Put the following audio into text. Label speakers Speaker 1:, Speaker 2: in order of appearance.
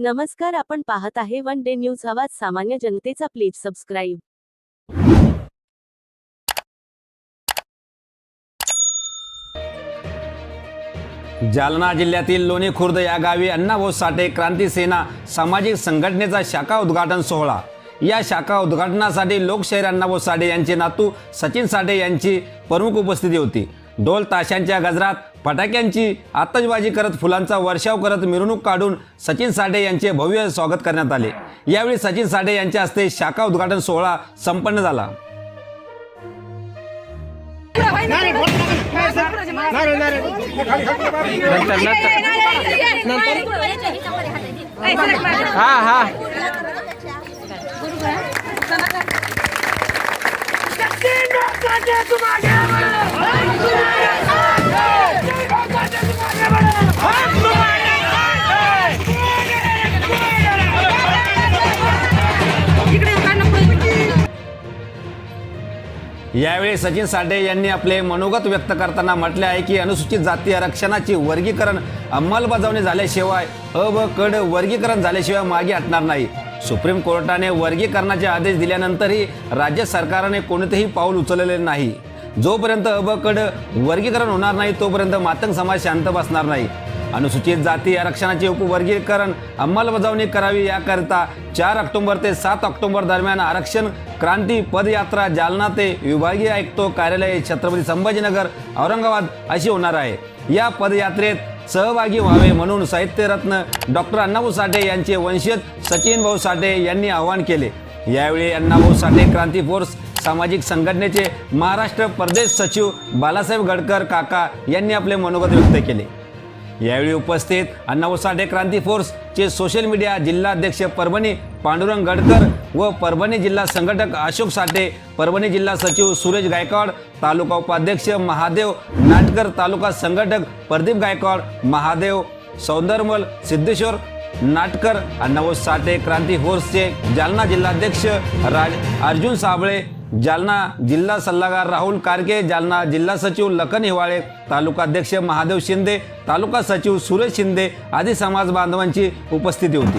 Speaker 1: नमस्कार आपण पाहत आहे वन डे न्यूज आवाज सामान्य जनतेचा प्लीज सबस्क्राईब.
Speaker 2: जालना जिल्ह्यातील लोणी खुर्द या गावी अण्णाभाऊ साठे क्रांती सेना सामाजिक संघटनेचा शाखा उद्घाटन सोहळा. या शाखा उद्घाटनासाठी लोकशाहीर अण्णाभाऊ साठे यांचे नातू सचिन साठे यांची प्रमुख उपस्थिती होती. ढोल ताशांच्या गजरात फटाक्यांची आतषबाजी करत फुलांचा वर्षाव करत मिरवणूक काढून सचिन साठे यांचे भव्य स्वागत करण्यात आले यावेळी सचिन साठे यांच्या हस्ते शाखा उद्घाटन सोहळा संपन्न झाला
Speaker 3: हा हा
Speaker 2: यावेळी सचिन साठे यांनी आपले मनोगत व्यक्त करताना म्हटले आहे की अनुसूचित जाती आरक्षणाची वर्गीकरण अंमलबजावणी झाल्याशिवाय अ व कड वर्गीकरण झाल्याशिवाय मागे हटणार नाही. सुप्रीम कोर्टाने वर्गीकरणाचे आदेश दिल्यानंतरही राज्य सरकारने कोणतेही पाऊल उचललेले नाही. जोपर्यंत अबकड वर्गीकरण होणार नाही तोपर्यंत मातंग समाज शांत बसणार नाही. अनुसूचित जाती आरक्षणाचे उपवर्गीकरण अंमलबजावणी करावी याकरिता चार ऑक्टोबर ते सात ऑक्टोबर दरम्यान आरक्षण क्रांती पदयात्रा जालना ते विभागीय आयुक्त कार्यालय छत्रपती संभाजीनगर औरंगाबाद अशी होणार आहे. या पदयात्रेत सहभागी व्हावे म्हणून साहित्यरत्न डॉक्टर अण्णाभाऊ साठे यांचे वंशज सचिन भाऊ साठे यांनी आवाहन केले. यावेळी अण्णाभाऊ साठे क्रांती फोर्स सामाजिक संघटनेचे महाराष्ट्र प्रदेश सचिव बालासाहेब गडकर काका यांनी आपले मनोगत व्यक्त केले. यावेळी उपस्थित अण्णाभाऊ साठे क्रांती फोर्सचे सोशल मीडिया जिल्हाध्यक्ष परभणी पांडुरंग गडकर व परभणी जिल्हा संघटक अशोक साठे परभणी जिल्हा सचिव सुरेश गायकवाड तालुका उपाध्यक्ष महादेव नाटकर तालुका संघटक प्रदीप गायकवाड महादेव सौंदरमल सिद्धेश्वर नाटकर अण्णाभाऊ साठे क्रांती होर्सचे जालना जिल्हाध्यक्ष राज अर्जुन साबळे जालना जिल्हा सल्लागार राहुल कारके जालना जिल्हा सचिव लखन हिवाळे तालुकाध्यक्ष महादेव शिंदे तालुका सचिव सुरेश शिंदे आदी समाज बांधवांची उपस्थिती होती.